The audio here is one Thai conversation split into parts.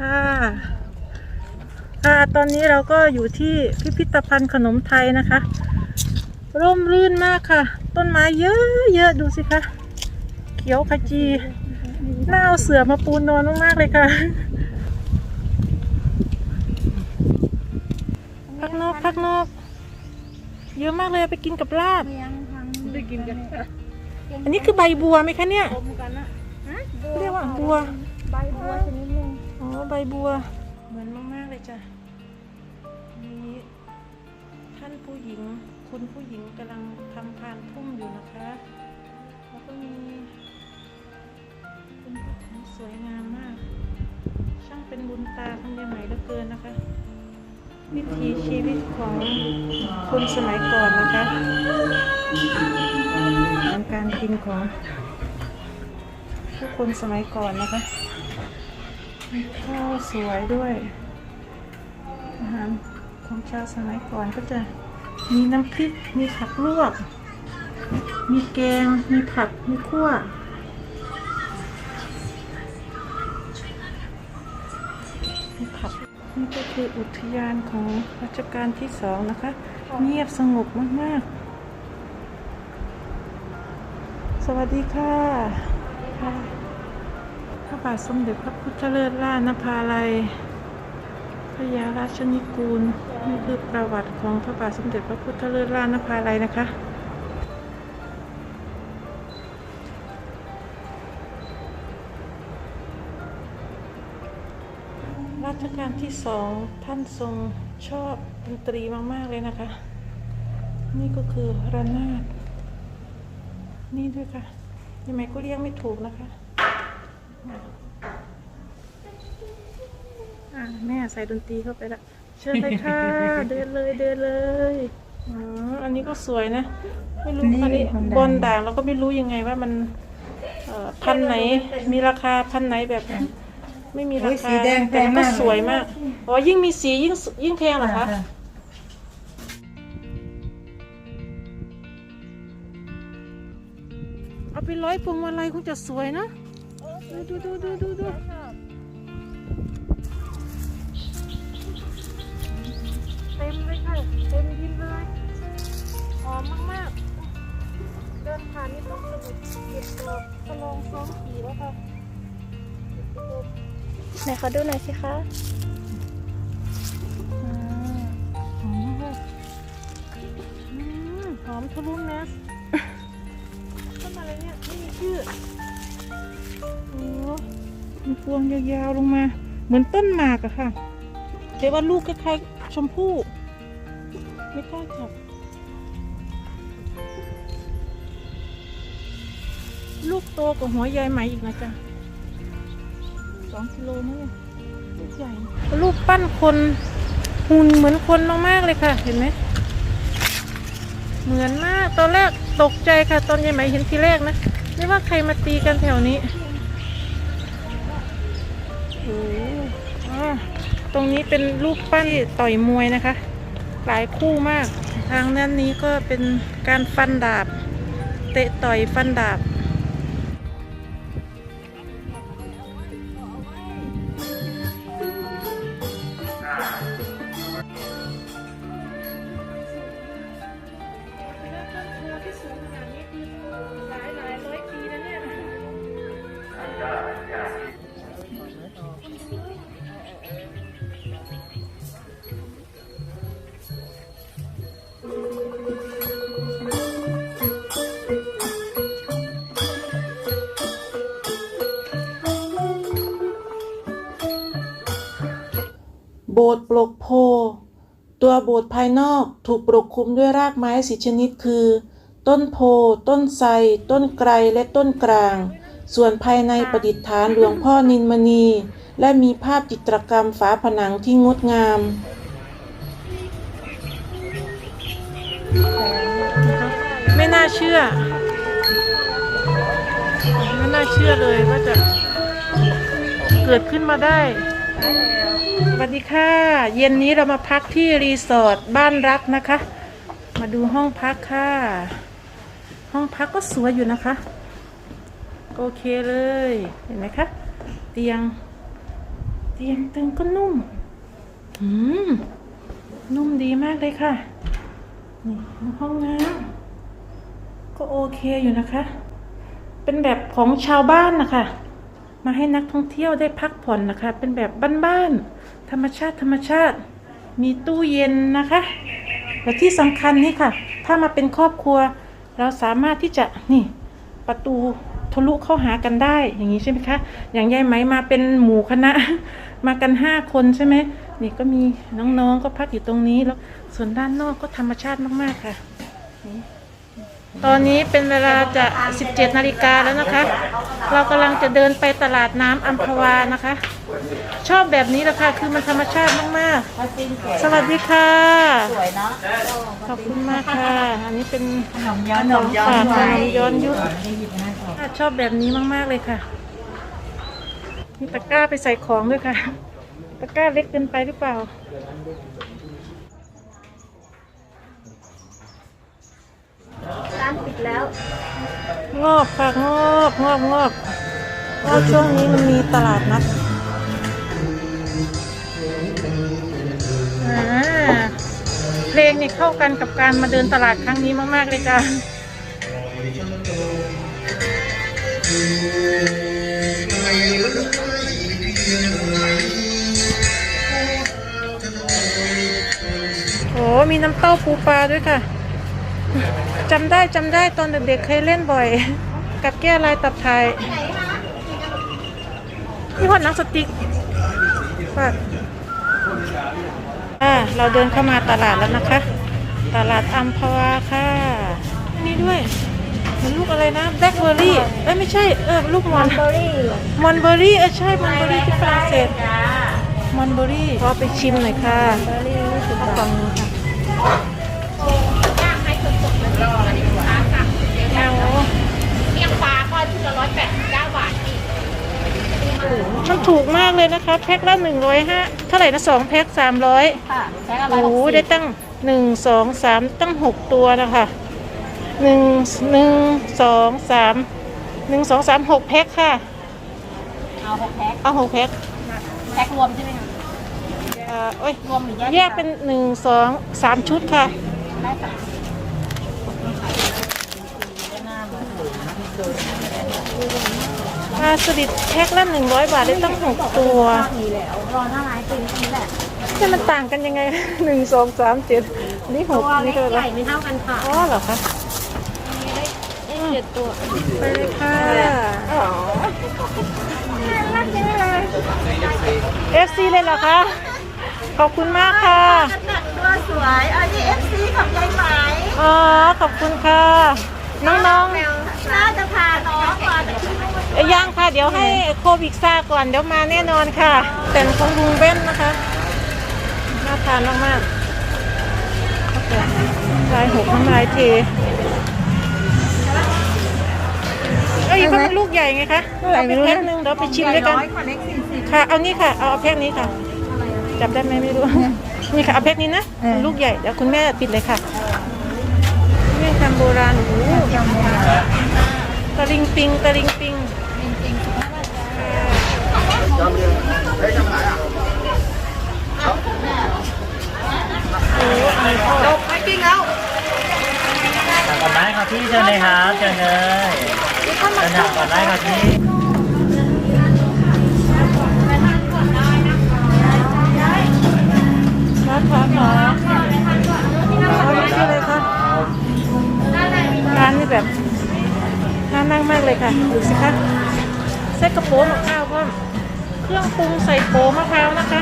ค่ะค่ะตอนนี้เราก็อยู่ที่พิพิธภัณฑ์ขนมไทยนะคะ ร่มรื่นมากค่ะ ต้นไม้เยอะเยอะดูสิคะ เขียวขจีน่าเอาเสือมาปูนนอนมากๆเลยค่ะ พักนอกพักนอก เยอะมากเลยไปกินกับลาบ ได้กินกันอันนี้คือใบบัวไหมคะเนี่ยต้มกันนะเรียกว่าบัว ใบบัวชนิดหนึงอ๋อใบบัว เหมือนมากๆเลยจ้ะมีท่านผู้หญิง คุณผู้หญิงกำลังทำพานพุ่มอยู่นะคะ แล้วก็มีคุณผู้หญิงสวยงามมาก ช่างเป็นบุญตาคุณยายไหมเหลือเกินนะคะ วิถีชีวิตของคนสมัยก่อนนะคะการการกินของผู้คนสมัยก่อนนะคะข้าวสวยด้วย อาหารของชาวสมัยก่อนก็จะมีน้ำพริก มีผักลวก มีแกง มีผัก มีขั่ว คืออุทยานของรัชกาลที่สองนะคะ เงียบสงบมาก ๆ สวัสดีค่ะค่ะพระบาทสมเด็จพระพุทธเลิศล่านภาลัยพระยาราชนิกูล นี่คือประวัติของพระบาทสมเด็จพระพุทธเลิศล่านภาลัยนะคะ รัชกาลที่สองท่านทรงชอบดนตรีมาก ๆ เลยนะคะ นี่ก็คือระนาด นี่ด้วยค่ะยังไงก็เรียกไม่ถูกนะคะอะแม่ใส่ดนตรีเข้าไปละเชิญเลยค่ะ เดินเลยเดินเลยอ๋ออันนี้ก็สวยนะ ไม่รู้อันนี้บอลด่างเราก็ไม่รู้ยังไงว่ามันเอ่อพันธุ์ไหน มีราคาพันธุ์ไหนแบบ ไม่มีราโอ้ยคาสีแดงแต่มันก็แพงมากสวยมากอ๋อยิ่งมีสียิ่งยิ่งแพงเหรอคะเอาไปร้อยพวงมาลัยคงจะสวยนะดูดูดูดูดูเต็มเลยค่ะเต็มดินเลยหอมมากๆ เดินผ่านนี่ต้องสนุกเก็บดอกกระลองซ้อมผีแล้วค่ะ ไหนขอดูหน่อยสิคะอ่าหอมมากอืมหอมทะลุแมสต้นอะไรเนี่ยไม่มีชื่อโอ้มีพวงยาวๆลงมา เหมือนต้นหมากอะค่ะแต่ว่าลูกคล้ายๆชมพู่ ไม่กล้าจับ ลูกโตกว่าหัวยายไหมอีกนะจ๊ะส องกิโลนี่ลูกใหญ่ลูกปั้นคนหุ่นเหมือนคนมากๆเลยค่ะ เห็นไหมเหมือนมากตอนแรกตกใจค่ะ ตอนยายไหมเห็นทีแรกนะไม่ว่าใครมาตีกันแถวนี้โอ้โหอ่าตรงนี้เป็นลูกปั้นต่อยมวยนะคะ หลายคู่มาก ทางด้านนี้ก็เป็นการฟันดาบ เตะต่อยฟันดาบ โบสถ์ปลกโพ ตัวโบสถ์ภายนอกถูกปกคลุมด้วยรากไม้สีชนิดคือ ต้นโพ ต้นไทรต้นไกรและต้นกลาง ส่วนภายในประดิษฐานหลวงพ่อนินมณี และมีภาพจิตรกรรมฝาผนังที่งดงามไม่น่าเชื่อ ไม่น่าเชื่อเลยว่าจะเกิดขึ้นมาได้ สวัสดีค่ะ เย็นนี้เรามาพักที่รีสอร์ทบ้านรักนะคะ มาดูห้องพักค่ะ ห้องพักก็สวยอยู่นะคะ โอเคเลย เห็นไหมคะ เตียง เตียงเตียงก็นุ่มอืมนุ่มดีมากเลยค่ะนี่ห้องน้ำก็โอเคอยู่นะคะ เป็นแบบของชาวบ้านนะคะ มาให้นักท่องเที่ยวได้พักผ่อนนะคะ เป็นแบบบ้านๆ ธรรมชาติธรรมชาติ มีตู้เย็นนะคะและที่สำคัญนี่ค่ะ ถ้ามาเป็นครอบครัว เราสามารถที่จะนี่ประตูทะลุเข้าหากันได้อย่างนี้ใช่ไหมคะ อย่างยายไหมมาเป็นหมู่คณะ มากันห้าคนใช่ไหมนี่ก็มีน้องๆก็พักอยู่ตรงนี้แล้วส่วนด้านนอกก็ธรรมชาติมากๆค่ะนี่ ตอนนี้เป็นเวลาจะ 17 นาฬิกาแล้วนะคะ เรากำลังจะเดินไปตลาดน้ำอัมพวานะคะ ชอบแบบนี้แหละค่ะ คือมันธรรมชาติมากๆ สวัสดีค่ะ สวยเนาะ ขอบคุณมากค่ะ อันนี้เป็นขนมย้อนขนมฝากขนย้อนยุคชอบแบบนี้มากๆเลยค่ะ มีตะกร้าไปใส่ของด้วยค่ะ ตะกร้าเล็กเกินไปหรือเปล่าานปิดแล้ว งอกค่ะงอกงอกงอกเพราะช่วงนี้มันมีตลาดนัดอ่าเพลงนี่เข้ากันกับการมาเดินตลาดครั้งนี้มาก ๆ เลยจ้ะโอ้มีน้ำเต้าปูปลาด้วยค่ะ จำได้จำได้ตอนเด็กๆเคยเล่นบ่อย กับแก้ลายตับไทยนี่หอดหนังสติ๊กฝากอ่าเราเดินเข้ามาตลาดแล้วนะคะ ตลาดอัมพวาค่ะนี่ด้วยมันลูกอะไรนะแบล็คเบอร์รี่เอ้ยไม่ใช่เออลูกมอนเบอรี่มอนเบอร์รี่เออใช่มอนเบอร์รี่ที่ฝรั่งเศสมอนเบอร์รี่ขอไปชิมหน่อยค่ะเบอรี่รู้สึก เอาฟังดูค่ะเอาเมี่ยงปลาก็ชุดละร้อยแปดสิบเก้าบาทอีกมันถูกมากเลยนะคะ แพ็คละหนึ่งร้อยห้าเท่าไหร่นะสองแพ็คสามร้อยค่ะใช้ละร้โอ้โหได้ตั้งหนึ่งสองสามตั้งหกตัวนะคะหนึ่งหนึ่งสองสามหนึ่งสองสามหกแพ็คค่ะ เอาหกแพ็คเอาหกแพ็คแพ็ครวมใช่ไหมคะเอ่อโอ้ยรวมหรือแยกแยกเป็นหนึ่งสองสามชุดค่ะได้ค่ะ ปลาสลิดแพ็คละหนึ่งร้อยบาทได้ตั้งหกตัวมีแล้วรอหน้าร้านตีนนี้แหละนี่มันต่างกันยังไงหนึ่งสองสามเจ็ดนี่หตักวนี่เล็กเท่าไหใหร่ญ่ไม่เท่ากันค่ะอ๋อเหรอคะเจ็ดตัวไปเลยค่ะรักจังเลยเอฟซีเลยเหรอคะขอบคุณมากค่ะแต่งตัวสวยอันนี้เอฟซีของยายไหมอ๋อขอบคุณค่ะ น้อง น่าจะพาน้องมาจากที่นู่นๆเอ้ยยังค่ะ เดี๋ยวให้โควิดซาก่อน เดี๋ยวมาแน่นอนค่ะแต่งของลุงเบ้นนะคะ น่าทานมากๆลายหกน้ำลายเทเอ้ยเขาเป็นลูกใหญ่ไงคะเอาไปแพ็คนึงเดี๋ยวไปชิมด้วยกันร้อยกว่าเล็กสี่สิบค่ะ เอานี่ค่ะเอาเอาแพ็คนี้ค่ะ จับได้ไหมไม่รู้ นี่ค่ะ เอาแพ็คนี้นะเออลูกใหญ่ เดี๋ยวคุณแม่ปิดเลยค่ะเมี่ยงคำโบราณโอ้โหตะลิงปิงตะลิงปิงโอ้โหอันนี้ทอดสั่งก่อนได้ครับพี่เชิญเลยครับเชิญเลยเชิญสั่งก่อนได้ครับพี่ร้านค้าข แบบน่านั่งมากเลยค่ะ ดูสิคะใส่กระโปรงมะพร้าวก็เครื่องปรุงใส่โปมะพร้าวนะคะ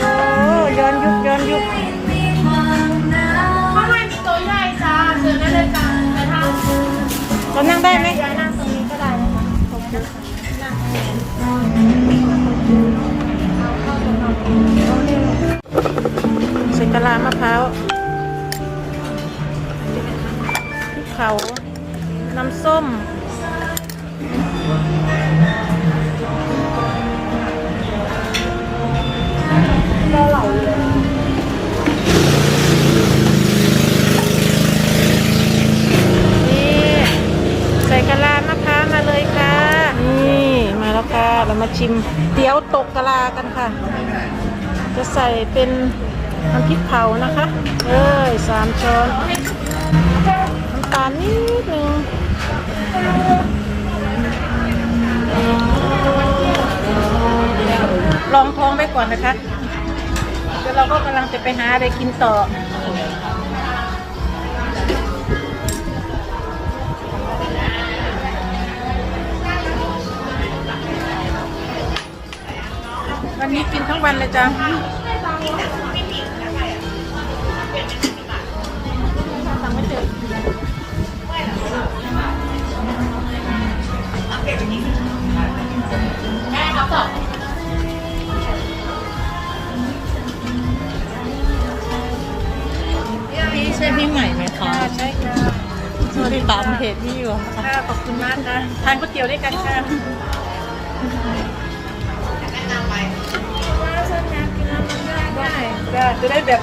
โอ้ย้อนยุคย้อนยุคข้างในมีโต๊ะใหญ่จ้าเชิญได้เลยจ้าไปทางเรานั่งได้ไหมย้ายนั่งตรงนี้ก็ได้นะคะใส่กะลามะพร้าว ขา น้ำส้ม นี่ใสกะลามะพร้ามาเลยค่ะ นี่มาแล้วค่ะ เรามาชิมเตี๋ยวตกกะลากันค่ะ จะใส่เป็นน้ำพริกเผานะคะ เอ้ยสามช้อน นิดนึงลองท้องไปก่อนนะคะเดี๋ยวเราก็กำลังจะไปหาอะไรกินต่อวันนี้กินทั้งวันเลยจ้ะ พี่ใช่พี่ใหม่ไหมคะค่ะใช่ค่ะติดตามเพจพี่อยู่ค่ะขอบคุณมากค่ะทานก๋วยเตี๋ยวด้วยกันค่ะได้ได้จะได้แบบ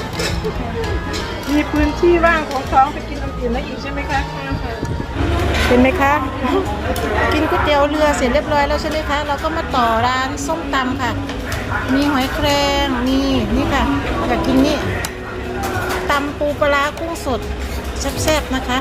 มีพื้นที่ว่างของท้องไปกินอันอื่นได้อีกใช่ไหมคะเห็นไหมคะ กินก๋วยเตี๋ยวเรือเสร็จเรียบร้อยแล้วใช่ไหมคะ เราก็มาต่อร้านส้มตำค่ะ มีหอยแครงมีนี่ค่ะแล้วก็กินนี่ตำปูปลาร้ากุ้งสดแซ่บๆนะคะ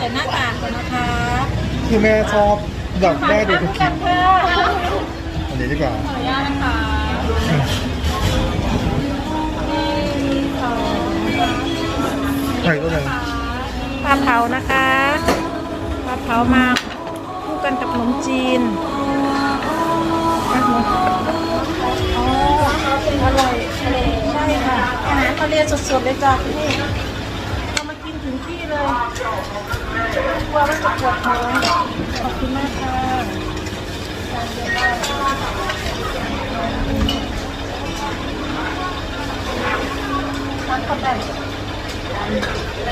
ใส่หน้ากากก่อนนะคะคือแม่ชอบแบบแม่ดูทุกคลิปค่ะอันนี้ดีกว่า ขออนุญาตนะคะใช่ก็เลยปลาเผานะคะปลาเผามาคู่กันกับขนมจีนอ๋ออร่อยใช่ค่ะอาหารทะเลสดๆเลยจ้ะที่เรามากินถึงที่เลยกลัวว่าจะปวดท้องขอบคุณมากค่ะทานเข้าไป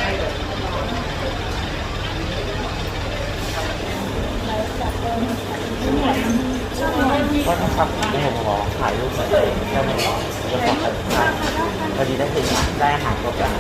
ก็ต้องขับให้ผมขอถ่ายรูปหน่อยแค่นี้จะขอถ่ายพอดีได้เห็นได้อาหารครบแล้ว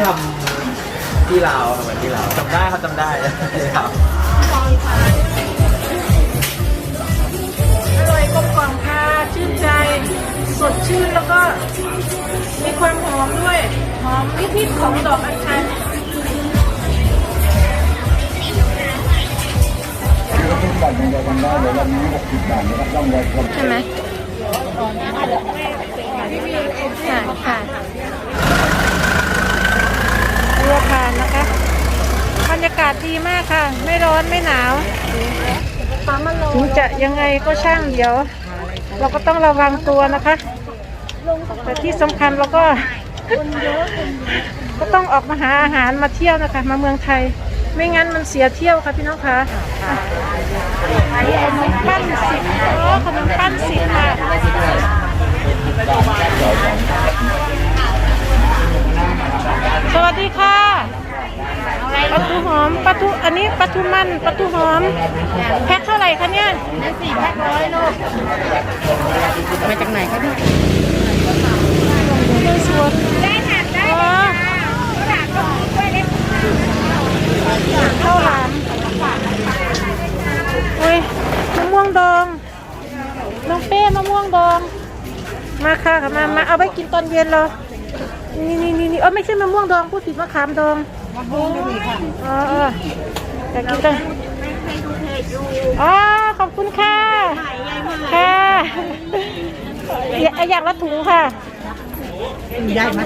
ที่ที่ทำที่ลาวทำเหมือนที่ลาวจำได้เขาจำได้ที่ลาวอร่อยกลมกล่อมค่ะชื่นใจ สดชื่นแล้วก็ มีความหอมด้วย หอมนิดๆของดอกอัญชันใช่ไหมค่ะค่ะ เรือผ่านนะคะ บ รรยากาศดีมากค่ะ ไม่ร้อนไม่หนาวถึงจะยังไงก็ช่างเดี๋ยว เราก็ต้องระวังตัวนะคะ แต่ที่สำคัญเราก็ก็ต้องออกมาหาอาหารมาเที่ยวนะคะ มาเมืองไทย ไม่งั้นมันเสียเที่ยวค่ะพี่น้องคะขนมปั้นสิบโอ้ขนมปั้นสิบค่ะสวัสดีค่ะ ปลาทูหอมปลาทูอันนี้ปลาทูมันปลาทูหอม แพ็คเท่าไหร่คะเนี่ยนั่นสี่แพ็คร้อยลูกมาจากไหนคะเนี่ยในสวนได้ค่ะได้อ๋อค่ะก็ด้วยเล็กข้าวหลามอุ้ยมะม่วงดองน้องเป้มะม่วงดอง มาค่ะค่ะมามาเอาไปกินตอนเย็นเหรอนี่นี่นี่นี่เออไม่ใช่มะม่วงดองพูดผิดมะขามดอง มะม่วงดีค่ะอ๋อเอออยากกินจังอ๋อขอบคุณค่ะค่ะอยากอยากละถุงค่ะใหญ่ไหม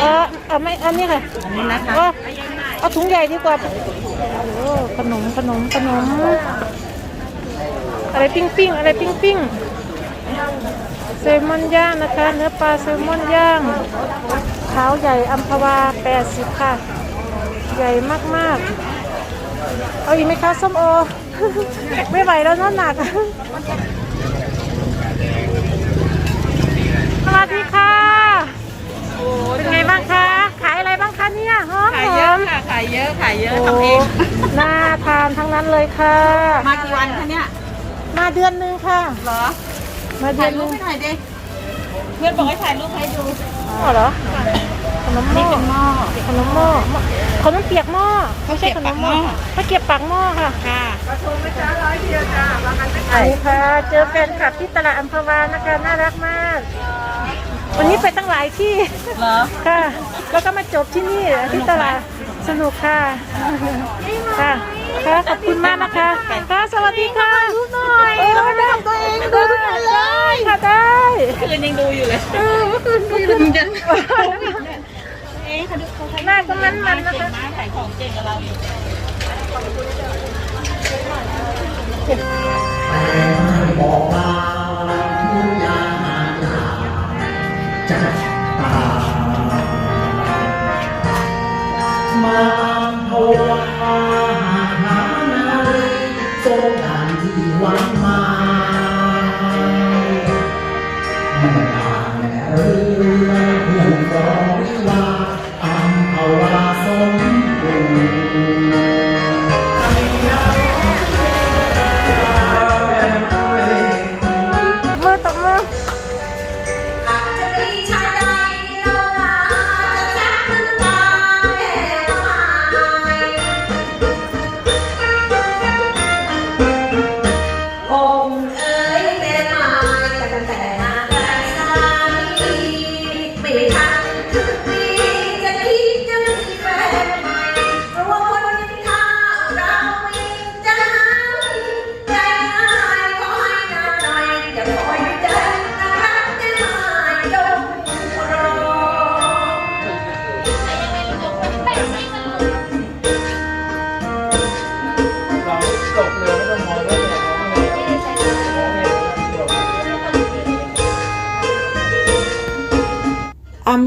เออเอาไม่อันนี้ค่ะอันนี้นะคะเออเอาถุงใหญ่ดีกว่าโอ้ขนมขนมขนม อะไรปิ้งปิ้งอะไรปิ้งปิ้งแซลมอนย่างนะคะ เนื้อปลาแซลมอนย่างเท้าใหญ่อัมพวา 80 ค่ะ ใหญ่มากๆ เอาอีกไหมคะส้มโอ ไม่ไหวแล้วเน้อหนัก สวัสดีค่ะ เป็นไงบ้างคะ ขายอะไรบ้างคะเนี่ยหอมขายเยอะค่ะ ขายเยอะขายเยอะโอ้ทำเองน่าทานทั้งนั้นเลยค่ะ มากี่วันคะเนี่ย มาเดือนหนึงค่ะ เหรอ มาเดืถ่าอยนหรูนึปงให้หน่อยดิเพื่อนบอกให้ถ่ายรูปให้ดูอ๋อเหรอขนมหม้อหม้อขนมหม้อ ขนมเปียกหม้อไม่ใช่ขนมหม้อข้าวเกรียบปากหม้อค่ะค่ะใช่ค่ะ เจอแฟนคลับที่ตลาดอัมพวานะคะน่ารักมาก วันนี้ไปตั้งหลายที่เหรอค่ะ แล้วก็มาจบที่นี่ที่ตลาดสนุกค่ะค่ะค่ะขอบคุณมากนะคะค่ะสวัสดีค่ะดูหน่อยเราไม่ได้ทำตัวเองดูทุกคนเลยค่ะได้คืนยังดูอยู่เลยเออเมื่อคืนดูอยู่เอ๊ะเขาดูเขา หน้าก็มันมันๆนะเก่คะงมากขายของเก่งกับเราอีกมา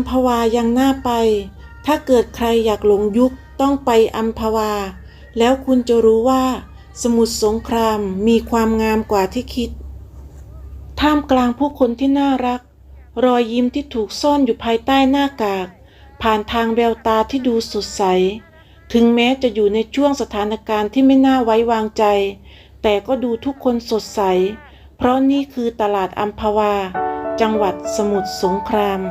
พวายังน่าไป ถ้าเกิดใครอยากหลงยุคต้องไปอัมพวา แล้วคุณจะรู้ว่า สมุทรสงครามมีความงามกว่าที่คิด ท่ามกลางผู้คนที่น่ารัก รอยยิ้มที่ถูกซ่อนอยู่ภายใต้หน้ากาก ผ่านทางแววตาที่ดูสดใส ถึงแม้จะอยู่ในช่วงสถานการณ์ที่ไม่น่าไว้วางใจ แต่ก็ดูทุกคนสดใส เพราะนี่คือตลาดอัมพวา จังหวัดสมุทรสงคราม